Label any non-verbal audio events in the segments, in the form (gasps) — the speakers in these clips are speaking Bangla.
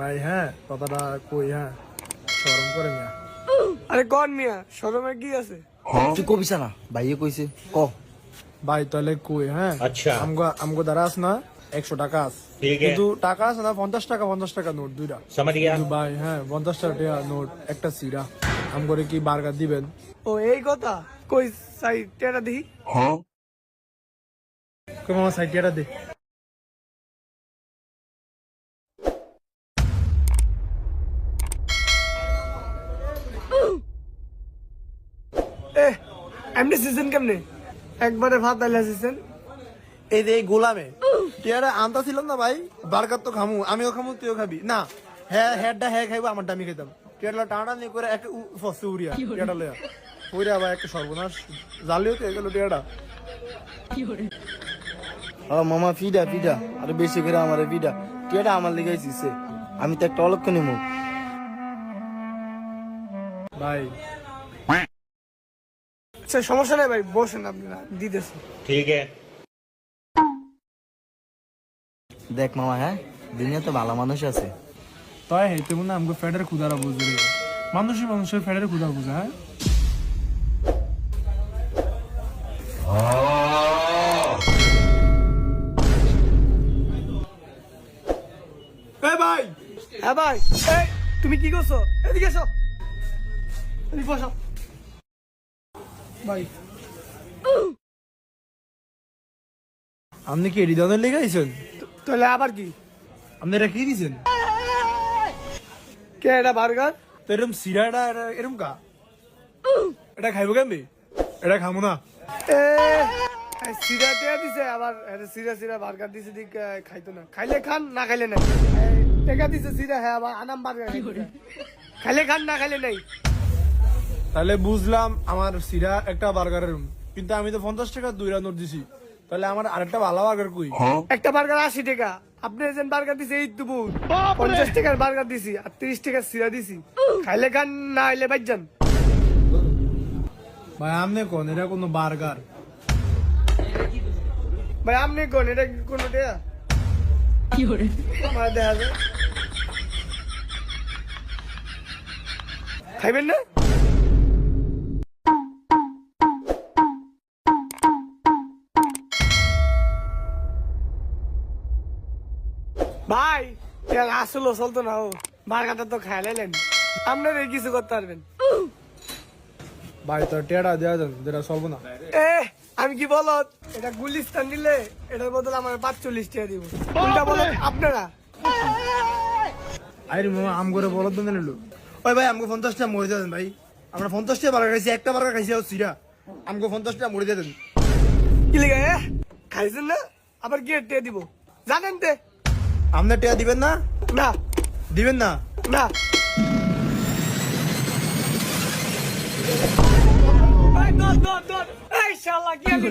ভাই হ্যাঁ কথাটা কই হ্যাঁ করে মিয়া। আরে কন মিয়া কি আছে? হ্যাঁ। তুই কবি কইছে ক? ভাই তাহলে কই হ্যাঁ? আচ্ছা। আমগো আমগো দ্বারা আস না একশো টাকা আস কিন্তু টাকা আছে না পঞ্চাশ টাকা পঞ্চাশ টাকা নোট দুইটা। ভাই হ্যাঁ পঞ্চাশ টাকা নোট একটা সিরা। আম করে কি বার্গার দিবেন? ও এই কথা? কই সাইটটা দি? হ্যাঁ। কেমন সাইটটা দি। এ এমনি সিজন কেমনে? একবারে ভাত আইলা সিজন এই যে এই গোলামে টিয়ারা আনতা ছিল না ভাই? বার্গার তো খামু আমিও খামু তুইও খাবি। না হ্যাঁ হেডটা হ্যাঁ খাইবো আমারটা আমি টানা নিয়ে করে এক ফসে উড়িয়া টিয়াটা লয়া। উড়িয়া ভাই একটা সর্বনাশ। জালিও তো এগুলো টিয়াটা ও মামা ফিডা ফিডা আরে বেশি করে আমার ফিডা। টিয়াটা আমার লেগে আমি তো একটা অলক্ষ নিমু। ভাই আচ্ছা সমস্যা নেই ভাই বসেন আপনি দিতেছি। ঠিক আছে। দেখ মামা হ্যাঁ দুনিয়া তো ভালো মানুষ আছে। তাই হে তুমি না আমাকে ফেডের খুদারা বুঝলি মানুষই মানুষের ফেডের খুদা বুঝা হ্যাঁ? ভাই! হ্যাঁ ভাই! তুমি কি করছ? এদিকে এসো। এদিকে বসো। (gasps) আপনি কি হৃদয়ের লেগে আইছেন? তাহলে আবার কি? আপনি এটা কি দিছেন? কে এটা বার্গার? তো এরকম সিরাটা এরকম কা? এটা খাইবো কেমনি? এটা খামো না। এ এই সিরা টেয়া দিছে আবার এটা সিরা সিরা বার্গার দিছে দিক খাইতো না। খাইলে খান না খাইলে টেকা দিছে সিরা হ্যাঁ আবার আনাম বার্গার। খাইলে খান না খাইলে নাই। তাহলে বুঝলাম আমার সিরা একটা বার্গারের কিন্তু আমি তো পঞ্চাশ টাকা দুই নোট দিছি। তাহলে আমার আরেকটা ভালো বার্গার কই? একটা বার্গার আশি টাকা। আপনি যে বার্গার দিছে এই তো পঞ্চাশ টাকার বার্গার দিছি আর তিরিশ টাকার সিরা দিছি। খাইলে খান না খাইলে বাইজান ভাই আমনে কোন? এটা কোনো বার্গার ভাই আপনি কোন? এটা কি কোনো টেয়া? কি করে দেখা যায় খাইবেন না? ভাই আসলো চলতো না ও। বার্গারটা তো খাইলেন আপনার এই কিছু করতে পারবেন। ভাই তো টেড়া দেওয়া যান যেটা চলবো না। এ আমি কি বলো এটা গুলিস্তান নিলে এটার বদলে আমার পাঁচচল্লিশ টাকা দিব। কোনটা বলো আপনারা। আরে মামা আম করে বলদ না নিলো। ওই ভাই আমাকে পঞ্চাশ টাকা মরে দেন ভাই। আমরা পঞ্চাশ টাকা বার্গার খাইছি একটা বার্গার খাইছি আর সিরা। আমাকে পঞ্চাশ টাকা মরে দেন। কি লেগে এ? খাইছেন না? আবার কি টেয়া দিব। জানেন তে? আপনার টেয়া দিবেন না? না। দিবেন না? না।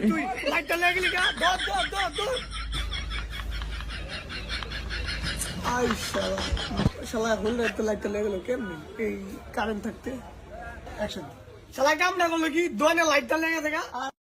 তুই? লাইটটা আই শালা শালা হল তো লাইটটা লেগে গেল কেমনি? এই কারেন্ট থাকতে। অ্যাকশন শালা কাম না করল কি? দোয়ানে লাইটটা লেগে থাকা